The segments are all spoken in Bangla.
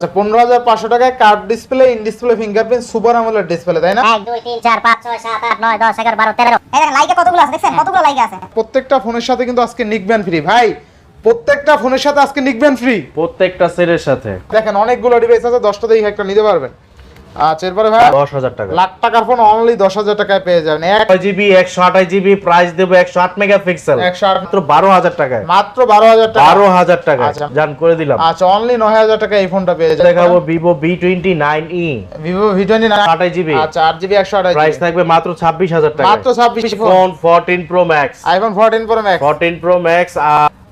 আচ্ছা পনেরো হাজার পাঁচশো টাকায় curve display in display fingerprint super আমলের ডিসপ্লে তাই না? এক দুই তিন চার পাঁচ ছয় সাত আট নয় দশ এগারো বারো তেরো। লাইকে কতগুলো আছে দেখছেন? কতগুলো লাইকে আছে? প্রত্যেকটা ফোনের সাথে কিন্তু আজকে নিকব্যান ফ্রি ভাই প্রত্যেকটা ফোনের সাথে আজকে ফ্রি প্রত্যেকটা সেটের সাথে। দেখেন অনেকগুলো ডিভাইস আছে দশটা দিয়ে একটা নিতে পারবেন। আচ্ছা এরপরে ভাই? দশ হাজার টাকা। লাখ টাকার ফোন অনলি দশ হাজার টাকায় পেয়ে যাবেন। এক ছয় জিবি একশো আঠাশ জিবি প্রাইস দেবো একশো আট মেগা পিক্সেল একশো আট মাত্র বারো হাজার টাকায়। মাত্র বারো হাজার টাকা। বারো হাজার টাকা আচ্ছা। জান করে দিলাম। আচ্ছা অনলি নয় হাজার টাকা এই ফোনটা পেয়ে যাবেন। দেখাবো twenty nine E Vivo V twenty GB আচ্ছা আট জিবি একশো আঠাশ প্রাইস থাকবে মাত্র ছাব্বিশ হাজার টাকা মাত্র ছাব্বিশ phone fourteen pro max iPhone fourteen pro max fourteen pro max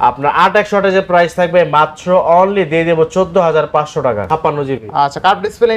আপনার আট একশো আঠাশের প্রাইস থাকবে মাত্র অনলি দিয়ে দেবো চোদ্দ হাজার পাঁচশো টাকা। ছাপ্পান্ন জিবি আচ্ছা কার্ভ ডিসপ্লে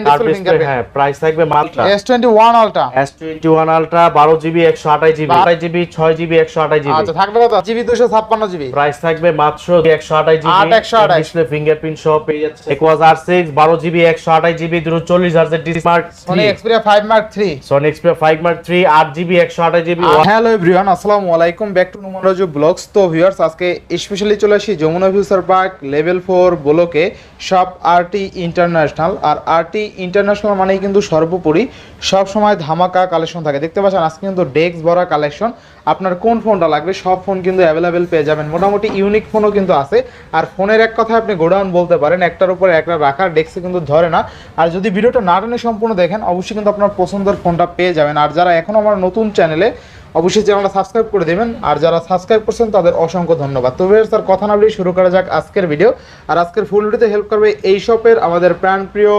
হ্যাঁ প্রাইস থাকবে মাত্র S twenty one ultra S twenty one ultra বারো জিবি একশো আঠাশ জিবি আঠাশ জিবি ছয় জিবি একশো আঠাশ জিবি আচ্ছা থাকবে কত? জিবি দুশো ছাপ্পান্ন জিবি প্রাইস থাকবে মাত্র একশো আঠাশ আট জিবি একশো আঠাশ। ডিসপ্লে ফিঙ্গারপ্রিন্ট সহ পেয়ে যাচ্ছে। একোয়াজ আর সিক্স বারো জিবি একশো আঠাশ জিবি দুটো চল্লিশ হাজার smart Sony Xperia five mark three Sony Xperia five mark three আট জিবি একশো আঠাশ জিবি হ্যালো এভরিওয়ান আসসালামু আলাইকুম। Back to Numan Raju blogs তো ভিউয়ার্স আজকে স্পেশালি চলে আসি Jamuna Future Park level four ব্লকে সব আরটি ইন্টারন্যাশনাল আর আরটি ইন্টারন্যাশনাল মানেই কিন্তু সর্বোপরি সবসময় ধামাকা কালেকশন থাকে। দেখতে পাচ্ছেন, আজকে কিন্তু ডেস্ক ভরা কালেকশন আপনার কোন ফোনটা লাগবে সব ফোন কিন্তু অ্যাভেলেবেল পেয়ে যাবেন। মোটামুটি ইউনিক ফোনও কিন্তু আছে। আর ফোনের এক কথায় আপনি গোডাউন বলতে পারেন একটার উপর একটা রাখার ডেস্কে কিন্তু ধরে না। আর যদি ভিডিওটা না টেনে সম্পূর্ণ দেখেন অবশ্যই কিন্তু আপনার পছন্দের ফোনটা পেয়ে যাবেন। আর যারা এখন আমার নতুন চ্যানেলে অবশ্যই চ্যানেলটা সাবস্ক্রাইব করে দেবেন। আর যারা সাবস্ক্রাইব করছেন তাদের অসংখ্য ধন্যবাদ। তবে স্যার কথা না বলেই শুরু করা যাক আজকের ভিডিও আর আজকের ফুল ভিডিওতে হেল্প করবে এই শপের আমাদের প্রাণপ্রিয়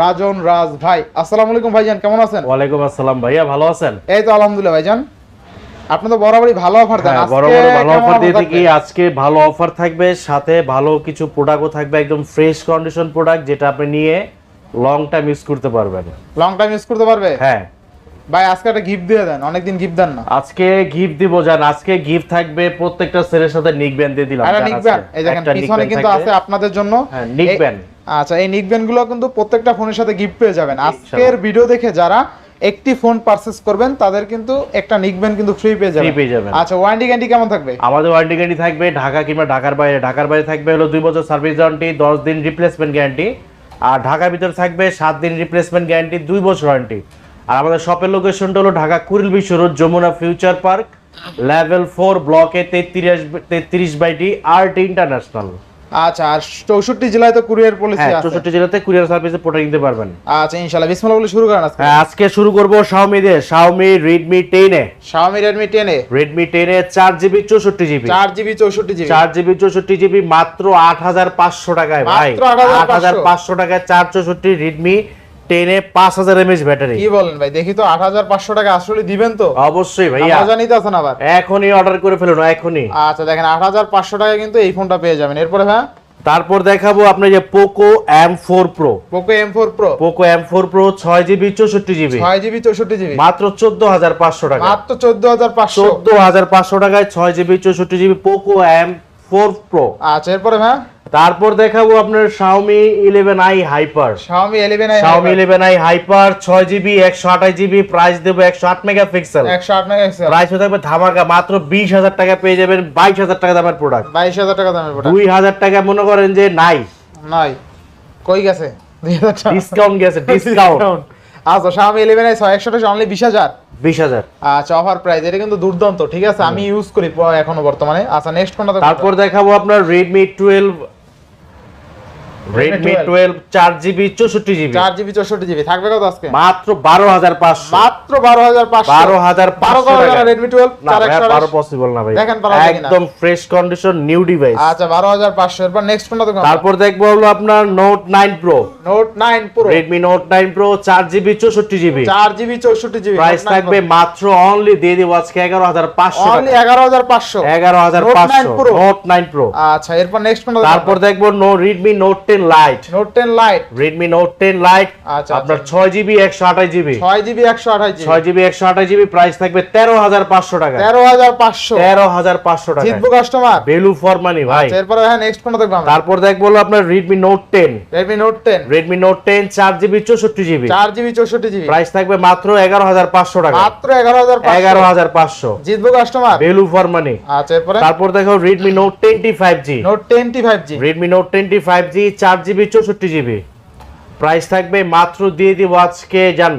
রাজন রাজ ভাই। আসসালামু আলাইকুম ভাইজান কেমন আছেন? ওয়ালাইকুম আসসালাম ভাইয়া ভালো আছেন? এই তো আলহামদুলিল্লাহ ভাইজান। আপনি তো বরাবরই ভালো অফার দেন। হ্যাঁ বড় ভালো অফার দিয়ে থাকি। আজকে ভালো অফার থাকবে সাথে ভালো কিছু প্রোডাক্টও থাকবে একদম ফ্রেশ কন্ডিশন প্রোডাক্ট যেটা আপনি নিয়ে লং টাইম ইউজ করতে পারবেন। লং টাইম ইউজ করতে পারবে? হ্যাঁ। ভাই আজকে একটা গিফট দিয়ে দেন অনেকদিন গিফট দেন না। আজকে গিফট দিব জান আজকে গিফট থাকবে প্রত্যেকটা সেলের সাথে নিক ব্যান্ড দিয়ে দিলাম নিকবেন এই দেখেন পিছনে কিন্তু আছে আপনাদের জন্য। হ্যাঁ, আচ্ছা এই নিকবেনগুলো কিন্তু প্রত্যেকটা ফোনের সাথে গিফট পেয়ে যাবেন। আজকের ভিডিও দেখে যারা একটি ফোন পারচেজ করবেন তাদের কিন্তু একটা নিকবেন কিন্তু ফ্রি পেয়ে যাবেন। পেয়ে যাবেন। আচ্ছা ওয়ারেন্টি গ্যারান্টি কেমন থাকবে? আমাদের ওয়ারেন্টি গ্যারান্টি থাকবে ঢাকা কিংবা ঢাকার বাইরে। ঢাকার বাইরে থাকবে হলো দুই বছর সার্ভিস ওয়ারেন্টি দশ দিন রিপ্লেসমেন্ট গ্যারান্টি আর ঢাকার ভিতরে থাকবে সাত দিন রিপ্লেসমেন্ট গ্যারান্টি দুই বছর ওয়ারেন্টি আর আমাদের শপের লোকেশনটা হলো ঢাকা কুড়িল বিশ্ব road Jamuna Future Park level four ব্লকে তেত্রিশ তেত্রিশ বাইটি আর্ট ইন্টারন্যাশনাল আচ্ছা আর চৌষট্টি জেলায় তো কুরিয়ার পলিসি হ্যাঁ আছে। চৌষট্টি জেলাতে কুরিয়ার সার্ভিসে প্রোডাক্ট নিতে পারবেন। আচ্ছা ইনশাআল্লাহ বিসমিল্লাহ বলে শুরু করেন আজকে। হ্যাঁ আজকে শুরু করব শাওমি দিয়ে। রেডমি টেনে Xiaomi Redmi 10 এ? রেডমি টেনে চার জিবি চৌষট্টি জিবি চার জিবি চৌষট্টি জিবি চার জিবি চৌষট্টি জিবি মাত্র আট হাজার পাঁচশো টাকায় ভাই। মাত্র 8,500 আট হাজার পাঁচশো। টাকায় চার চৌষট্টি পাঁচ হাজার এমএচ ব্যাটারি। কি বলেন ভাই? দেখি তো আট হাজার পাঁচশো টাকা আসলে দিবেন তো? অবশ্যই নিতে আছেন আবার? এখনই অর্ডার করে ফেলুন এখনই। আচ্ছা দেখেন আট হাজার পাঁচশো টাকা কিন্তু এই ফোনটা পেয়ে যাবেন। এরপরে হ্যাঁ তারপর দেখাবো আপনার যে Poco M four pro Poco M four pro Poco M four pro ছয় জিবি চৌষট্টি জিবি ছয় জিবি চৌষট্টি জিবি মাত্র চোদ্দ হাজার পাঁচশো টাকা। মাত্র চোদ্দ হাজার পাঁচশো। চোদ্দ হাজার পাঁচশো টাকায় ছয় জিবি চৌষট্টি GB Poco M four pro আচ্ছা এরপরে হ্যাঁ তারপর দেখাবো আপনার Xiaomi eleven i hyper Xiaomi 11i Xiaomi eleven i hyper ছয় জিবি একশো আঠাশ জিবি প্রাইস দেবো একশো আট মেগা পিক্সেল একশো আট মেগাপিক্সেল প্রাইস থাকবে ধামাকা মাত্র বিশ হাজার টাকা পেয়ে যাবেন বাইশ হাজার টাকা দামের প্রোডাক্ট বাইশ হাজার টাকা দামের প্রোডাক্ট দুই হাজার টাকা মনে করেন যে নাই। নয় কই গেছে? দুই হাজার টাকা। ডিসকাউন্ট গেছে ডিসকাউন্ট আচ্ছা Xiaomi 11i ছয় একশো টাকা অনলি বিশ হাজার? বিশ হাজার। আচ্ছা অফার প্রাইস এটা কিন্তু দুর্দান্ত ঠিক আছে? আমি ইউজ করি এখনও বর্তমানে। আচ্ছা নেক্সট কোনটা তারপর দেখাবো আপনার রেডমি টুয়েলভ রেডমি 12 টুয়েলভ চার জিবি চৌষট্টি জিবি চার জিবি চৌষট্টি জিবি থাকবে কত আজকে? মাত্র বারো হাজার পাঁচশো। মাত্র বারো হাজার পাঁচশো। বারো হাজার বারো পাঁচশো কত টাকা। রেডমি টুয়েলভ না ভাই, একশো পসিবল না ভাই। দেখেন পারা যায় কিনা। একদম ফ্রেশ কন্ডিশন নিউ ডিভাইস আচ্ছা বারো হাজার পাঁচশো। এরপর নেক্সট কোনটা দেখব তারপর দেখব হলো আপনার nine pro Redmi Note nine pro চার জিবি চৌষট্টি জিবি চার জিবি চৌষট্টি জিবি প্রাইস থাকবে মাত্র অনলি দিয়ে দিব আজকে এগারো হাজার পাঁচশো অনলি এগারো হাজার পাঁচশো। এগারো হাজার Note 9 পাঁচশো Pro। আচ্ছা এরপর নেক্সট কোনটা তারপর দেখব Redmi Note ten lite Note ten lite Redmi Note ten lite আচ্ছা, আপনার আচ্ছা। ছয় জিবি একশো আঠাশ জিবি ছয় জিবি একশো আঠাশ ছয় জিবি একশো আঠাশ জিবি প্রাইস থাকবে তেরো হাজার পাঁচশো টাকা। তেরো হাজার পাঁচশো। তেরো হাজার পাঁচশো টাকা। জিতবো কাস্টমার ভ্যালু ফর মানি ভাই। এরপরে হ্যাঁ নেক্সট কোনটা দেখব আমরা? তারপর দেখব আপনার Redmi Note ten Redmi Note ten Redmi Note ten চার জিবি চৌষট্টি জিবি চার জিবি চৌষট্টি জিবি প্রাইস থাকবে মাত্র এগারো হাজার পাঁচশো টাকা। মাত্র এগারো হাজার এগারো হাজার পাঁচশো। জিতবো কাস্টমার ভ্যালু ফর মানি আচ্ছা এরপরে? তারপর দেখো Redmi Note twenty five G Note ten T five G Redmi Note twenty five G চার জিবি চৌষট্টি জিবি প্রাইস থাকবে মাত্র দিয়ে দিব আজকে জান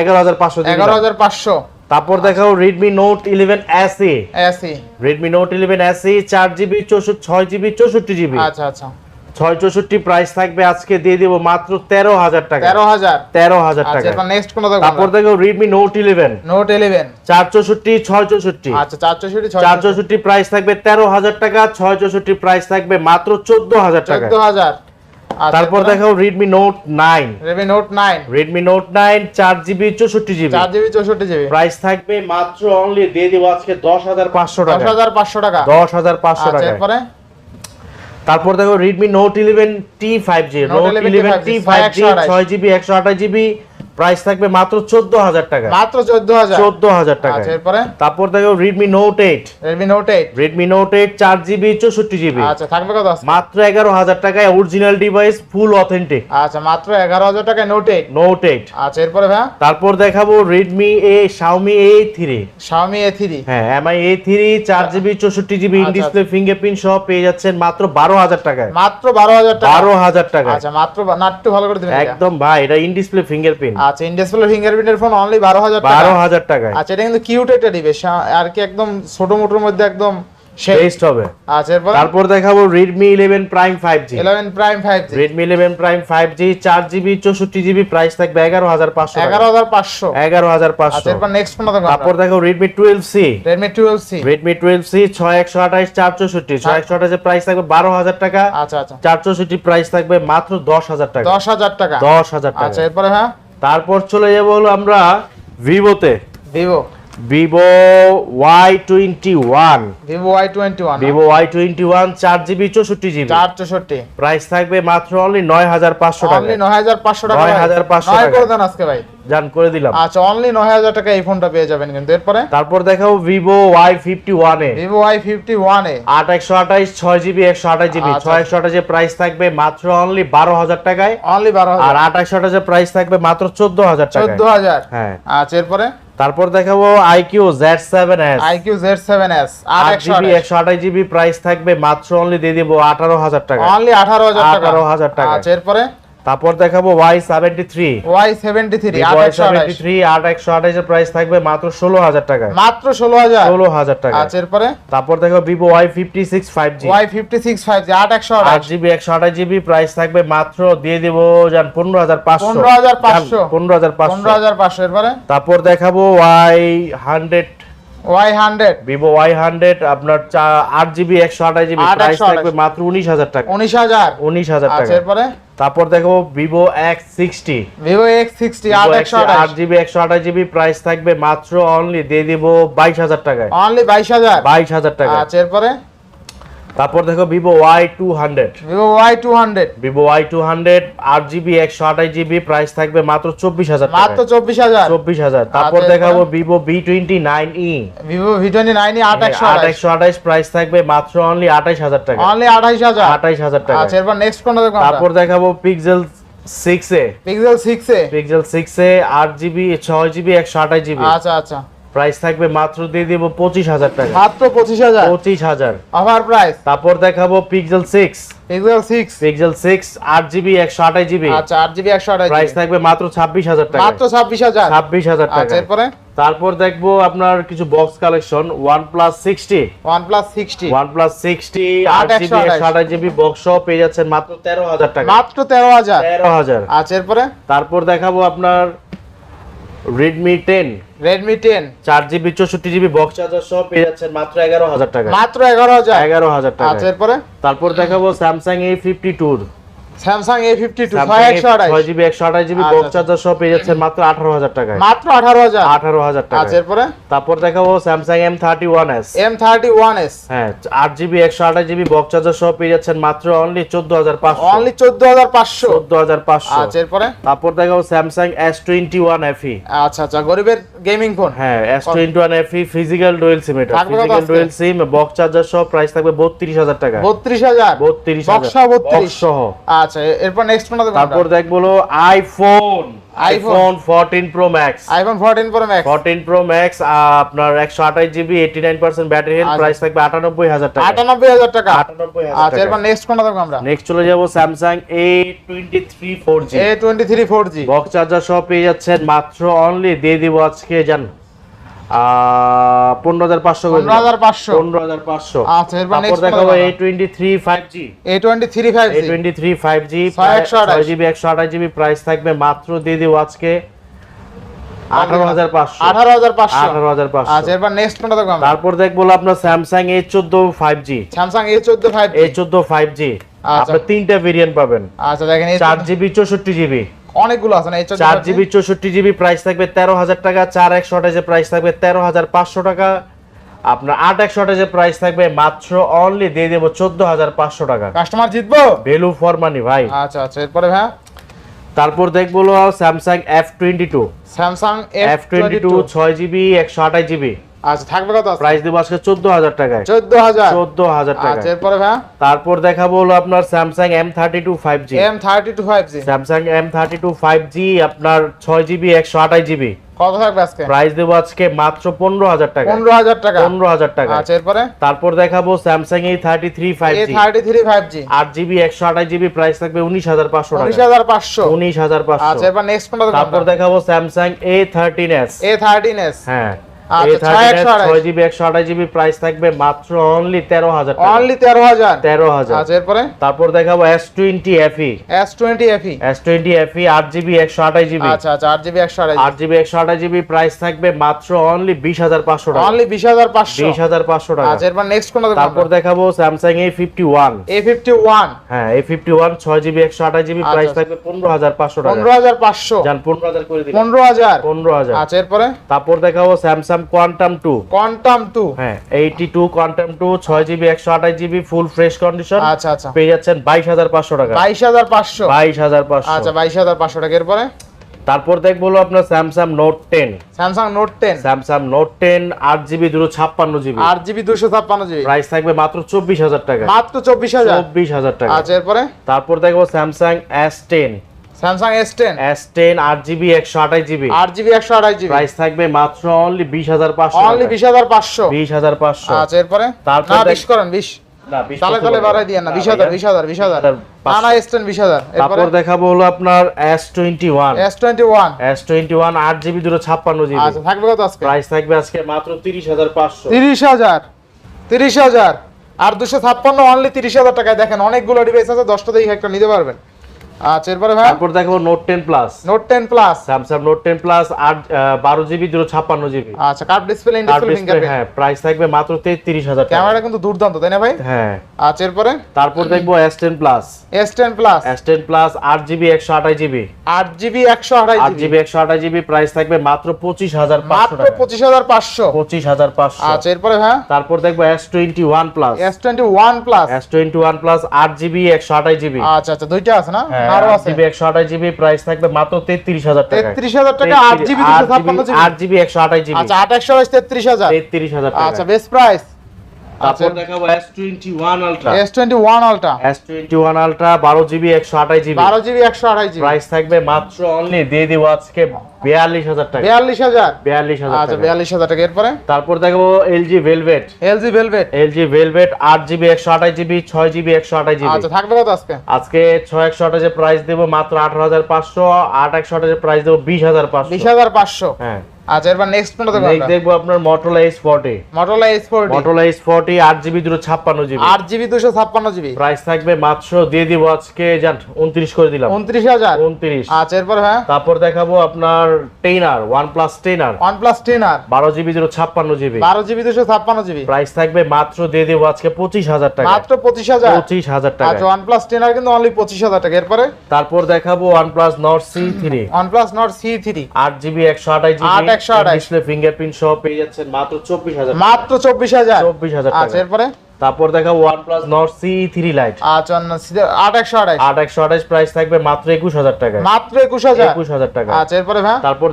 এগারো হাজার পাঁচশো এগারো হাজার পাঁচশো। তারপর দেখাও Redmi Note eleven SE SE Redmi Note eleven SE চার জিবি চৌষট্টি ছয় জিবি চৌষট্টি জিবি আচ্ছা আচ্ছা। ছয় চৌষট্টি প্রাইস থাকবে আজকে দিয়ে দিব মাত্র তেরো হাজার টাকা। তেরো হাজার। তেরো হাজার আচ্ছা টাকা। নেক্সট তারপর দেখো Redmi Note eleven Note eleven চার চৌষট্টি ছয় চৌষট্টি। আচ্ছা চার চৌষট্টি চার চৌষট্টি। প্রাইস থাকবে তেরো হাজার টাকা ছয় চৌষট্টি প্রাইস থাকবে মাত্র চোদ্দ হাজার টাকা। চোদ্দ হাজার। তারপর দেখাও Redmi Note 9 Redmi Note 9 Redmi Note 9 4GB 64GB 4GB 64GB price থাকবে মাত্র অনলি দিয়ে দেব আজকে 10500 টাকা 10500 টাকা 10500 টাকা এরপরে তারপর দেখো Redmi Note 11 T5G Note 11 T5G 6GB 128GB price থাকবে মাত্র চোদ্দ হাজার টাকা। মাত্র চোদ্দ হাজার। চোদ্দ হাজার টাকা। আচ্ছা এরপরে? তারপর দেখো eight Redmi note eight Redmi note eight চার জিবি চৌষট্টি জিবি আচ্ছা থাকবে কত? আজকে? মাত্র এগারো হাজার টাকায় অরিজিনাল ডিভাইস ফুল অথেন্টিক আচ্ছা মাত্র এগারো হাজার টাকায় নোট এইট নোট এইট আচ্ছা এরপরে ভাইয়া? তারপর দেখাবো Xiaomi A three Xiaomi A three হ্যাঁ চার জিবি চৌষট্টি জিবি ইন ডিসপ্লে ফিঙ্গারপ্রিন্ট সহ পেয়ে যাচ্ছেন মাত্র বারো হাজার টাকায়। মাত্র বারো হাজার টাকা। বারো হাজার টাকা আচ্ছা মাত্র বা- না একটু ভালো করে দিবেন একদম ভাই এটা ইন ডিসপ্লে ফিঙ্গারপ্রিন্ট আচ্ছা ইনডিসপ্লে ফিঙ্গারপ্রিন্টের ফোন অনলি বারো হাজার টাকা। বারো হাজার টাকায়। আচ্ছা এটা কিন্তু কিউট একটা দিবে আর কি একদম ছোট মোটোর মধ্যে একদম বেস্ট হবে। আচ্ছা এরপর? তারপর দেখাবো eleven prime five G Redmi eleven prime five G চার জিবি চৌষট্টি জিবি প্রাইস থাকবে এগারো হাজার পাঁচশো এগারো হাজার পাঁচশো। এগারো হাজার আচ্ছা পাঁচশো এরপর নেক্সট ফোন দেখো তারপর দেখো Redmi twelve C Redmi twelve C Redmi twelve C ছয় একশো আঠাশ চার চৌষট্টি। ছয় একশো আঠাশের প্রাইস থাকবে বারো হাজার টাকা। আচ্ছা আচ্ছা। চার চৌষট্টি প্রাইস থাকবে মাত্র দশ হাজার টাকা। দশ হাজার টাকা। দশ হাজার আচ্ছা টাকা এরপরে হ্যাঁ? তারপর চলে যাব হলো আমরা ভিভোতে। Vivo. Vivo Y twenty one. Vivo Y twenty one. Vivo Y twenty one চার জিবি চৌষট্টি জিবি। চার চৌষট্টি। প্রাইস থাকবে মাত্র অনলি নয় হাজার পাঁচশো টাকা নয় হাজার পাঁচশো টাকা নয় হাজার পাঁচশো টাকা। করে দেন আজকে ভাই। জান করে দিলাম। আচ্ছা অনলি নয় হাজার টাকা এই ফোনটা পেয়ে যাবেন কিন্তু। এরপরে? তারপর দেখাও একশো আঠাইশ ছয় জিবি একশো আঠাশ জিবি। আচ্ছা। ছয় একশো আঠাশের প্রাইস থাকবে মাত্র অনলি বারো হাজার টাকায়। অনলি বারো আর হাজার আট একশো আঠাশের প্রাইস থাকবে মাত্র চোদ্দ হাজার টাকায়। চোদ্দ হাজার। হ্যাঁ। আচ্ছা এরপরে? তারপর দেখাবো আট আট জিবি একশো আঠাশ জিবি প্রাইস থাকবে মাত্র অনলি দিয়ে দিব আঠারো হাজার টাকা অনলি আঠারো হাজার টাকা। 18,000 টাকা। আচ্ছা এরপরে? তারপর দেখাবো Y seventy three Y seventy three seventy three আট একশো আঠাশের প্রাইস থাকবে মাত্র ষোলো হাজার টাকা মাত্র ষোলো হাজার। ষোলো হাজার টাকা আচ্ছা এরপরে? তারপর দেখো Vivo Y fifty six five G Y fifty six five G আট একশো আট জিবি একশো আঠাশ জিবি প্রাইস থাকবে মাত্র দিয়ে দিব জান পনেরো হাজার পাঁচশো। পনেরো হাজার পাঁচশো। পনেরো হাজার পাঁচশো। পনেরো হাজার পাঁচশো এরপরে? তারপর দেখাবো Y hundred Y hundred Vivo Y hundred আপনার আট জিবি একশো আঠাশ জিবি প্রাইস থাকবে মাত্র উনিশ হাজার টাকা। উনিশ হাজার। উনিশ হাজার আচ্ছা টাকা। এরপরে? তারপর দেখো Vivo X sixty Vivo X sixty আট জিবি একশো আঠাশ জিবি প্রাইস থাকবে মাত্র অনলি দিয়ে দিব বাইশ হাজার টাকায়। অনলি বাইশ হাজার? বাইশ হাজার টাকা আচ্ছা এরপরে? তারপর দেখো Vivo Y two hundred Vivo Y two hundred Vivo Y two hundred আট জিবি একশো আঠাশ জিবি প্রাইস থাকবে মাত্র চব্বিশ হাজার মাত্র চব্বিশ হাজার। চব্বিশ হাজার। তারপর আচ্ছা, দেখাবো এরপরে? Vivo V twenty nine E Vivo V twenty nine একশো আট আঠাশ একশো আঠাশ প্রাইস থাকবে মাত্র অনলি আঠাইশ হাজার টাকা অনলি আঠাইশ হাজার। আঠাইশ হাজার টাকা আচ্ছা এরপর নেক্সট কোনটা দেখব তারপর দেখাবো Pixel six A. Pixel six A. Pixel six A আট জিবি ছয় জিবি একশো আঠাশ জিবি আচ্ছা আচ্ছা। প্রাইস থাকবে মাত্র দিয়ে দিব পঁচিশ হাজার টাকা। মাত্র পঁচিশ হাজার? পঁচিশ হাজার। অফার প্রাইস তারপর দেখাবো Pixel six Pixel six Pixel six আট জিবি একশো আঠাশ জিবি। আচ্ছা আট জিবি একশো আঠাশ প্রাইস থাকবে মাত্র ছাব্বিশ হাজার টাকা। মাত্র ছাব্বিশ হাজার? ছাব্বিশ হাজার আচ্ছা টাকা এরপরে? তারপর দেখব আপনার কিছু box collection one plus sixty one plus sixty one plus sixty আট জিবি 128 একশো জিবি বক্স পেয়ে যাচ্ছেন মাত্র তেরো হাজার টাকা। মাত্র তেরো হাজার? তেরো হাজার। আচ্ছা এরপরে? তারপর দেখাবো আপনার রেডমি টেন রেডমি টেন চার জিবি চৌষট্টি জিবি বক্স চার্জার সহ পেয়ে যাচ্ছেন মাত্র এগারো হাজার টাকা মাত্র এগারো হাজার। এগারো হাজার টাকা আচ্ছা এরপরে? তারপর দেখাবো Samsung A fifty two Samsung A fifty two ছয় জিবি একশো আঠাশ জিবি আচ্ছা, বক্স আচ্ছা। চার্জার সহ পেয়ে মাত্র আঠারো হাজার টাকায়। মাত্র আঠারো হাজার? আঠারো হাজার টাকা আচ্ছা এরপরে? তারপর দেখাবো Samsung M thirty one S M thirty one S হ্যাঁ আট জিবি একশো আঠাশ জিবি বক্স চার্জার সহ পেয়ে যাচ্ছেন মাত্র অনলি চোদ্দ হাজার পাঁচশো। অনলি চোদ্দ হাজার পাঁচশো। চোদ্দ হাজার পাঁচশো। আচ্ছা এরপরে? তারপর দেখাবো Samsung S twenty one FE আচ্ছা আচ্ছা গরিবের গেমিং ফোন হ্যাঁ S twenty one FE physical dual sim এটা। Physical dual sim box charger সহ প্রাইস থাকবে বত্রিশ হাজার টাকা বত্রিশ হাজার? বত্রিশ সহ বত্রিশ। সহ। আচ্ছা এরপর নেক্সট কোনটা? তারপর দেখব হলো iPhone iPhone fourteen pro max iPhone 14 pro max fourteen pro max আপনার একশো আঠাশ GB eighty nine percent battery health. Price থাকবে আটানব্বই হাজার টাকা। 98000 টাকা। আটানব্বই আচ্ছা এরপর নেক্সট কোনটা দেখব আমরা? নেক্সট চলে যাব Samsung A twenty three four G A23 4G box charger সহ পেয়ে যাচ্ছেন মাত্র অনলি দিয়ে দিব আজকে জান পনেরো হাজার পাঁচশো 15500 পনেরো হাজার পাঁচশো। আচ্ছা এরপর তারপর দেখাবো A twenty three five G A23 A twenty three five G একশো আঠাশ। ছয় জিবি একশো আঠাশ জিবি প্রাইস থাকবে মাত্র দিয়ে দিব আজকে আঠারো হাজার পাঁচশো। 18500 আঠারো হাজার পাঁচশো। নেক্সট কোনটা দেখব তারপর দেখব আপনার স্যামসাং এ চোদ্দ five G Samsung A14 5G এ চোদ্দ ফাইভ জি আচ্ছা। আপনার তিনটা ভেরিয়েন্ট পাবেন। আচ্ছা দেখেন চার জিবি চৌষট্টি জিবি অনেকগুলো আছে না? A14 চার জিবি চৌষট্টি জিবি প্রাইস থাকবে তেরো হাজার টাকা চার একশো আঠাশের প্রাইস থাকবে তেরো হাজার পাঁচশো টাকা। আপনার আট একশো আঠাশের প্রাইস থাকবে মাত্র অনলি দিয়ে দেবো চোদ্দ হাজার পাঁচশো টাকা। কাস্টমার জিতবো? ভ্যালু ফর মানি ভাই। আচ্ছা আচ্ছা এরপরে ভাই তারপর দেখব Samsung F twenty two Samsung F twenty two ছয় জিবি একশো আঠাশ জিবি। আচ্ছা থাকবে কত? প্রাইস দেবো আজকে চোদ্দ হাজার টাকায়। 14000 চোদ্দ হাজার টাকা আচ্ছা এরপরে ভাই? তারপর দেখাবো হলো আপনার G M32 5G Samsung M thirty five G আপনার ছয় জিবি একশো আঠাশ জিবি কত থাকবে আজকে? প্রাইস দেবো আজকে মাত্র পনেরো হাজার টাকা 15000 টাকা? পনেরো হাজার টাকা আচ্ছা এরপরে? তারপর দেখাবো জি A33 5G আট জিবি একশো আঠাশ জিবি প্রাইস থাকবে উনিশ হাজার পাঁচশো টাকা 19500 উনিশ হাজার আচ্ছা পাঁচশো এরপর নেক্সট কোনটা তারপর দেখাবো থার্টিন এস A13s হ্যাঁ। আচ্ছা, এ এস 628 ছয় জিবি একশো আঠাশ জিবি প্রাইস থাকবে মাত্র অনলি তেরো হাজার টাকা। অনলি 13000 তেরো হাজার। আচ্ছা তারপর দেখাবো S twenty FE S20 FE S twenty FE আট জিবি একশো আঠাশ জিবি আচ্ছা আচ্ছা 8GB 128 আট জিবি একশো আঠাশ জিবি প্রাইস থাকবে মাত্র অনলি বিশ হাজার পাঁচশো টাকা। অনলি 20500 বিশ হাজার পাঁচশো টাকা। আচ্ছা এরপর নেক্সট কোনটা তারপর দেখাবো Samsung A fifty one A51 হ্যাঁ এ ফিফটি ওয়ান ছয় জিবি একশো আঠাশ জিবি প্রাইস। থাকবে পনেরো হাজার পাঁচশো টাকা। 15500 যান পনেরো হাজার দিন 15000 পনেরো হাজার। আচ্ছা এরপরে? তারপর দেখাবো স্যামসাং কোয়ান্টাম টু কোয়ান্টাম 2 হ্যাঁ এইটি টু কোয়ান্টাম টু ছয় জিবি একশো আঠাশ জিবি ফুল ফ্রেশ কন্ডিশন আচ্ছা আচ্ছা। পেয়ে যাচ্ছেন বাইশ হাজার পাঁচশো টাকা। 22500 বাইশ হাজার পাঁচশো। আচ্ছা 22500 টাকা। এরপরে? তারপর দেখব হলো আপনার Samsung note ten Samsung note ten Samsung note ten আট জিবি দুশো ছাপ্পান্ন জিবি 8GB 256GB প্রাইস থাকবে মাত্র চব্বিশ হাজার টাকা। মাত্র 24000 চব্বিশ হাজার টাকা। আচ্ছা এরপরে? তারপর দেখব Samsung S ten Samsung S10 S ten আট জিবি একশো আঠাশ জিবি 8GB 128GB প্রাইস থাকবে মাত্র অনলি বিশ হাজার পাঁচশো অনলি 20500 বিশ হাজার পাঁচশো আচ্ছা এরপরে? তারপর না দেখ- 20 করেন 20 না, 20 তাহলে তাহলে বাড়াই দিয়ে না 20000 20000 20000 না না S10 20000 এরপরে? তারপর দেখাবো হলো আপনার S twenty one S21 S twenty one আট জিবি দুটো ছাপ্পান্ন জিবি আচ্ছা থাকবে কত আজকে? প্রাইস থাকবে আজকে মাত্র তিরিশ হাজার পাঁচশো। 30000 30000 আর 256 অনলি 30000 টাকায় দেখেন অনেকগুলো ডিভাইস আছে 10টা থেকে একটা নিতে পারবেন। আচ্ছা এরপরে ভাই? তারপর দেখাবো note ten plus note 10 plus Samsung note GB দুটো ছাপ্পান্ন জিবি আচ্ছা কার্ভ ডিসপ্লে ইন ফিঙ্গারপ্রিন্ট হ্যাঁ প্রাইস থাকবে মাত্র তেত্রিশ হাজার টাকা। ক্যামেরাটা কিন্তু দুর্দান্ত তাই না ভাই? হ্যাঁ। আচ্ছা এরপরে? তারপর দেখব S plus S10 plus S ten plus আট জিবি একশো আঠাশ জিবি 8GB আট জিবি একশো আঠাশ জিবি প্রাইস থাকবে মাত্র পঁচিশ হাজার পাঁচশো মাত্র টাকা। 25500 পঁচিশ। হাজার পাঁচশো। আচ্ছা এরপরে ভাই? তারপর দেখব S twenty one plus S21 plus S twenty one plus আট জিবি একশো আঠাশ জিবি আচ্ছা আচ্ছা দুইটা আছে না? হ্যাঁ, আরও আছে। জিবি একশো আঠাশ জিবি প্রাইস থাকবে মাত্র তেত্রিশ হাজার টাকা 33000 টাকা 8GB 256GB আট জিবি একশো আঠাশ জিবি। আচ্ছা 828 33000 তেত্রিশ হাজার। টাকা আচ্ছা বেস্ট প্রাইস তারপর দেখাবো S twenty one ultra S21 ultra S twenty one ultra বারো জিবি একশো আঠাশ জিবি। 12GB 128GB প্রাইস থাকবে মাত্র অনলি দিয়ে দিব আজকে বিয়াল্লিশ হাজার টাকা। 42000 বিয়াল্লিশ হাজার আচ্ছা 42000 টাকা। এরপরে? তারপর দেখব LG Velvet LG Velvet LG Velvet আট জিবি একশো আঠাশ জিবি ছয় জিবি একশো আঠাশ জিবি। আচ্ছা থাকবে কত আজকে? আজকে ছয় একশো আঠাশের প্রাইস দেবো মাত্র আঠারো হাজার পাঁচশো আট একশো আঠাশের প্রাইস দেবো বিশ হাজার পাঁচশো। 20500 হ্যাঁ। আচ্ছা এবার নেক্সট কোনটা দেখব দেখব আপনার Motorola S40 Motorola S40 Motorola S40 8GB 256GB 8GB 256GB price থাকবে মাত্র দিয়ে দিব আজকে জান 29 করে দিলাম। 29000 29 আচ্ছা এরপর হ্যাঁ? তারপর দেখাবো আপনার 10R OnePlus 10R OnePlus 10R 12GB 256GB 12GB 256GB price থাকবে মাত্র দিয়ে দিব আজকে 25000 টাকা। মাত্র 25000 25000 টাকা। আচ্ছা OnePlus 10R কিন্তু অনলি 25000 টাকা। এরপরে? তারপর দেখাবো OnePlus Nord C3 OnePlus Nord C3 8GB 128GB 128 display fingerprint সহ পেয়ে যাচ্ছেন মাত্র চব্বিশ হাজার মাত্র 24000 চব্বিশ হাজার। আচ্ছা এরপরে? তারপর plus Nord C three lite আচ্ছা আট একশো আঠাশ। আট একশো আঠাশ প্রাইস থাকবে মাত্র একুশ হাজার টাকা মাত্র একুশ হাজার? একুশ হাজার টাকা। আচ্ছা এরপরে ভাই? তারপর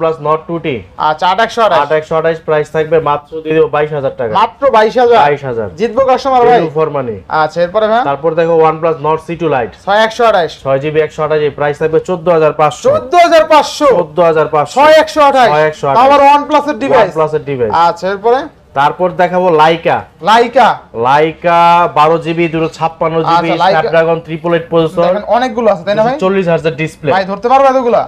প্লাস নট টু টি আচ্ছা আট একশো আঠাশ। আট একশো আঠাশ প্রাইস থাকবে মাত্র দিয়ে দেবো বাইশ হাজার টাকা। মাত্র বাইশ হাজার? জিতবো কাস্টমার ভাই? ফর মানি আচ্ছা এরপরে ভাই? তারপর দেখো one plus Nord C two lite ছয় একশো আঠাশ। ছয় জিবি একশো আঠাশ প্রাইস থাকবে চোদ্দ হাজার পাঁচশো। চোদ্দ হাজার পাঁচশো? চোদ্দ হাজার পাঁচশো। ছয় একশো আঠাশ। ছয় একশো আঠাশ। আমার ওয়ান প্লাসের ডিভাইস প্লাসের ডিভাইস আচ্ছা এরপরে? তারপর দেখাবো লাইকা। লাইকা। লাইকা বারো জিবি দুটো ছাপ্পান্ন জিবি আচ্ছা, স্ন্যাপড্রাগন ট্রিপল এইট প্রসেসর অনেকগুলো আছে তাই না ভাই? চল্লিশ হাজার ডিসপ্লে ভাই ধরতে পারব এতগুলা?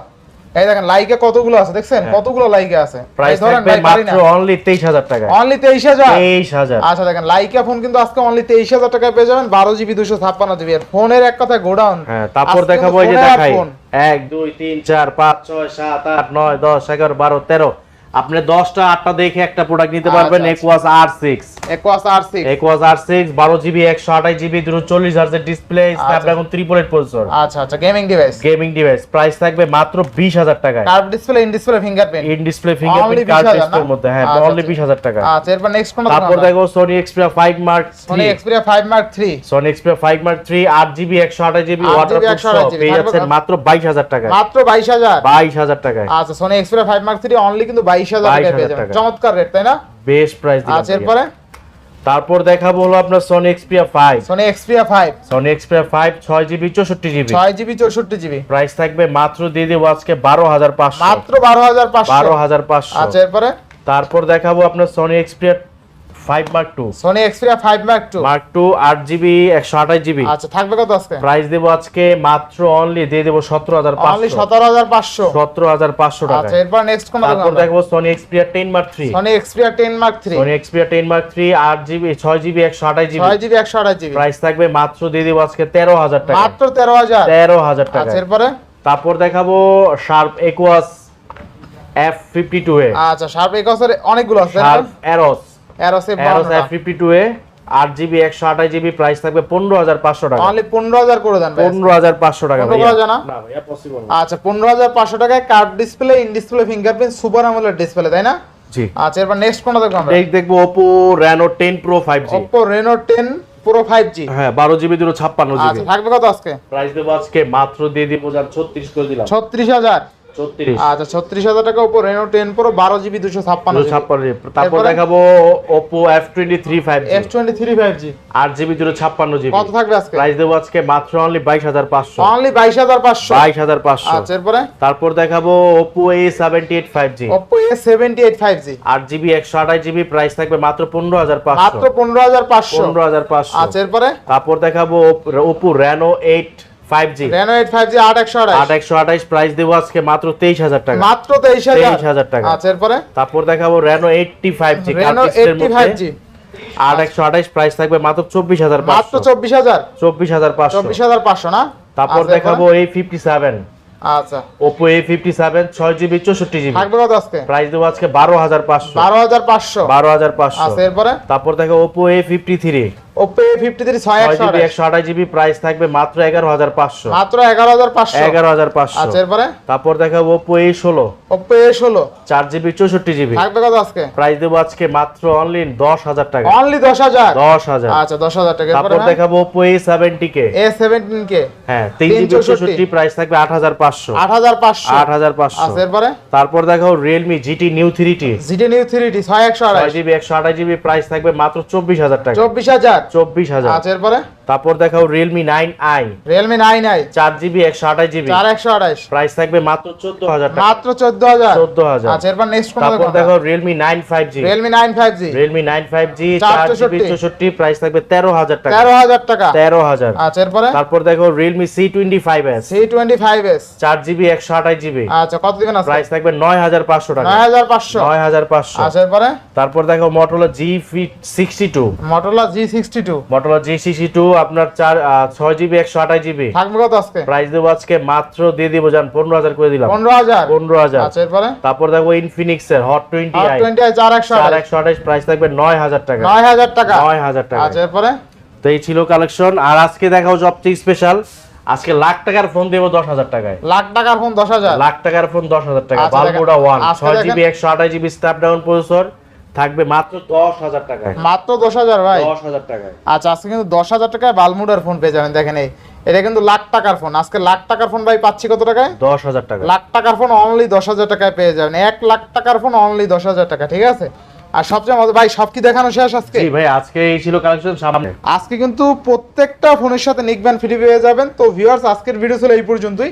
এই দেখেন লাইকে কতগুলো আছে দেখছেন? কতগুলো লাইকে আছে? প্রাইস ধরেন ভাই মাত্র অনলি তেইশ হাজার টাকা অনলি তেইশ হাজার? তেইশ হাজার। আচ্ছা দেখেন লাইকা ফোন কিন্তু আজকে অনলি তেইশ হাজার টাকায় পেয়ে যাবেন বারো জিবি দুশো ছাপ্পান্ন জিবি। আর ফোনের এক কথায় গোডাউন। হ্যাঁ তারপর দেখাবো এই যে দেখাই। এক দুই তিন চার পাঁচ ছয় সাত আট নয় দশ এগারো বারো তেরো। আপনি দশটা আটটা দেখে একটা প্রোডাক্ট নিতে পারবেন আচ্ছা, একুয়াস আর সিক্স বারো জিবি একশো আঠাশ জিবি দুটো চল্লিশ হাজার display Snapdragon triple eight processor আচ্ছা আচ্ছা gaming device gaming device price থাকবে মাত্র বিশ হাজার টাকায়। Curve display in display fingerprint in display fingerprint 20,000 না? ডিসপ্লের মধ্যে হ্যাঁ আচ্ছা, অনলি আচ্ছা। বিশ হাজার টাকা। আচ্ছা এরপর নেক্সট কোনটা তারপর দেখো Sony Xperia 5 mark 3 Sony Xperia five mark three আট জিবি একশো আঠাশ জিবি 8 ওয়াটার GB, 128 পেয়ে যাচ্ছেন মাত্র বাইশ হাজার টাকায়। মাত্র 22000 বাইশ হাজার টাকায়। আচ্ছা সোনি এক্সপিরিয়া 5 মার্ক 3 অনলি কিন্তু 22000 বাইশ হাজার চমৎকার রেট তাই না? বেস্ট প্রাইস আচ্ছা এরপরে? তারপর দেখাবো হলো আপনার Sony Xperia 5 Sony Xperia 5 Sony Xperia 5 6GB 64GB 6GB মাত্র দিয়ে দেব আজকে 12500 মাত্র 12500 12500 আচ্ছা, তারপর দেখাবো আপনার Sony Xperia 5 mark mark price মাত্র অনলি দিয়ে দেব 17500 অনলি 17500 টাকা মার্ক থাকবে মাত্র দিয়ে দেব তেরো হাজার টাকা টাকা এরপরে? তারপর দেখাবো শার্প একুয়াস F52 এ। আচ্ছা শার্প একুয়াসের অনেকগুলো আছে এরোস ফিফটি টু এ আট জিবি একশো আঠাশ জিবি প্রাইস থাকবে পনেরো হাজার পাঁচশো টাকা। অনলি 15000 করে দেন পনেরো হাজার পাঁচশো টাকা পনেরো ভাইয়া। করা যায় না? না ভাইয়া পসিবল আচ্ছা পনেরো হাজার পাঁচশো টাকায় curved display in display fingerprint super আমলের ডিসপ্লে তাই না? জি। আচ্ছা এরপর নেক্সট কোনটা দেখব আমরা? দেখ দেখব Oppo Reno ten pro five G Oppo Reno 10 Pro 5G হ্যাঁ বারো জিবি দুটো ছাপ্পান্ন আচ্ছা থাকবে কত আজকে? প্রাইস দেবো আজকে মাত্র দিয়ে দিব যার ছত্রিশ করে দিলাম। ছত্রিশ হাজার। ছত্রিশ আচ্ছা ছত্রিশ হাজার টাকা Oppo Reno 10 Pro বারো জিবি দুশো ছাপ্পান্ন ছাপ্পান্ন তারপর এরপরে? দেখাবো Oppo F twenty three five F twenty three five G আট জিবি দুটো ছাপ্পান্ন জিবি। কত থাকবে আজকে? প্রাইস দেবো আজকে মাত্র অনলি বাইশ হাজার পাঁচশো। অনলি বাইশ হাজার পাঁচশো। বাইশ হাজার পাঁচশো। আচ্ছা এরপরে? তারপর দেখাবো Oppo A seventy eight five G Oppo A seventy eight five G আট জিবি একশো আঠাশ জিবি প্রাইস থাকবে মাত্র পনেরো হাজার মাত্র পাঁচশো পনেরো হাজার পাঁচশো। পনেরো হাজার পাঁচশো। আচ্ছা এরপরে? তারপর দেখাবো Oppo Reno eight five G Reno 8 5G আট একশো আট আঠাশ একশো আঠাশ প্রাইস দেবো আজকে মাত্র তেইশ হাজার টাকা। মাত্র তেইশ হাজার। তেইশ হাজার টাকা। আচ্ছা এরপরে? তারপর দেখাবো Reno 85G আট একশো আঠাশ প্রাইস থাকবে মাত্র চব্বিশ হাজার মাত্র চব্বিশ হাজার। চব্বিশ হাজার পাঁচশো। চব্বিশ হাজার পাঁচশো না? তারপর আচ্ছা, দেখাবো এই ফিফটি সেভেন আচ্ছা। ওপো এ ফিফটি সেভেন ছয় জিবি চৌষট্টি জিবি থাকবে কত আজকে? প্রাইস দেবো আজকে বারো হাজার পাঁচশো। বারো হাজার পাঁচশো। বারো হাজার পাঁচশো। আচ্ছা এরপরে? তারপর দেখো Oppo A fifty three Oppo A fifty three ছয় ছয় একশো জিবি আঠাশ। জিবি প্রাইস থাকবে মাত্র এগারো হাজার পাঁচশো। মাত্র এগারো হাজার পাঁচশো। এগারো হাজার পাঁচশো। আচ্ছা এরপরে? তারপর দেখাবো ওপো এ ষোলো। ওপো এ ষোলো। চার জিবি চৌষট্টি জিবি থাকবে কত আজকে? প্রাইস দেবো আজকে মাত্র অনলি দশ হাজার টাকা। অনলি দশ হাজার? দশ হাজার। আচ্ছা দশ হাজার টাকা। তারপর দেখাবো Oppo A seventy K A seventeen K হ্যাঁ তিন তিন জিবি চৌষট্টি। চৌষট্টি প্রাইস থাকবে আট হাজার পাঁচশো। আট হাজার পাঁচশো। আট হাজার পাঁচশো। আচ্ছা এরপরে? তারপর দেখাও Realme GT Neo three T GT Neo three T ছয় একশো ছয় আঠাশ জিবি একশো আঠাশ জিবি প্রাইস থাকবে মাত্র চব্বিশ হাজার টাকা। চব্বিশ হাজার। চব্বিশ হাজার। আচ্ছা এরপরে? তারপর দেখাও Realme nine i Realme nine i চার জিবি একশো আঠাশ জিবি। চার একশো আঠাশ। প্রাইস থাকবে মাত্র চোদ্দ হাজার টাকা। মাত্র চোদ্দ হাজার। চোদ্দ হাজার। আচ্ছা এরপর নেক্সট তারপর দেখো Realme nine five G Realme nine five G Realme nine five G চার চার জিবি চৌষট্টি। চৌষট্টি প্রাইস থাকবে তেরো হাজার টাকা। তেরো হাজার টাকা। তেরো হাজার। আচ্ছা এরপরে? তারপর দেখো Realme C twenty five S C twenty five S চার জিবি একশো আঠাশ জিবি। আচ্ছা কত দিবেন আছে প্রাইস থাকবে নয় হাজার পাঁচশো টাকা। নয় হাজার পাঁচশো। নয় হাজার পাঁচশো। আচ্ছা এরপরে? তারপর দেখো Motorola G sixty two Motorola G sixty two Motorola G sixty two আপনার চার ছয় জিবি একশো আঠাশ জিবি থাকবে কত আজকে। প্রাইস দেবো আজকে মাত্র দিয়ে দিব যান পনেরো হাজার করে দিলাম। পনেরো হাজার? পনেরো হাজার। আচ্ছা এরপরে? তারপর দেখো ইনফিনিক্স এর হট টোয়েন্টি টোয়েন্টি চার একশো চার আঠাশ একশো আঠাশ প্রাইস থাকবে নয় হাজার টাকা। নয় হাজার টাকা। নয় হাজার টাকা। আচ্ছা এরপরে? তো এই ছিল কালেকশন আর আজকে দেখাও সবচেয়ে স্পেশাল আজকে লাখ টাকার ফোন দেবো দশ হাজার টাকায়। লাখ টাকার ফোন দশ হাজার? লাখ টাকার ফোন দশ হাজার টাকা। আচ্ছা, বালবোডা দেখেন, ওয়ান ছয় জিবি একশো আঠাশ জিবি স্ন্যাপড্রাগন প্রসেসর থাকবে মাত্র দশ হাজার টাকায়। মাত্র দশ হাজার ভাই? দশ হাজার টাকায়। আচ্ছা আজকে কিন্তু দশ হাজার টাকায় বালমুডার ফোন পেয়ে যাবেন দেখেন এই। এটা কিন্তু লাখ টাকার ফোন। আজকে লাখ টাকার ফোন ভাই পাচ্ছি কত টাকায়? দশ হাজার টাকা লাখ টাকার ফোন অনলি দশ হাজার টাকায় পেয়ে যাবেন। এক লাখ টাকার ফোন অনলি দশ হাজার টাকা ঠিক আছে? আর সবচেয়ে মজা ভাই সব কি দেখানো শেষ আজকে? জি ভাই আজকে এই ছিল কালেকশন সামনে। আজকে কিন্তু প্রত্যেকটা ফোনের সাথে নিক ব্যান্ড ফ্রি পেয়ে যাবেন। তো ভিউয়ার্স আজকের ভিডিও ছিল এই পর্যন্তই।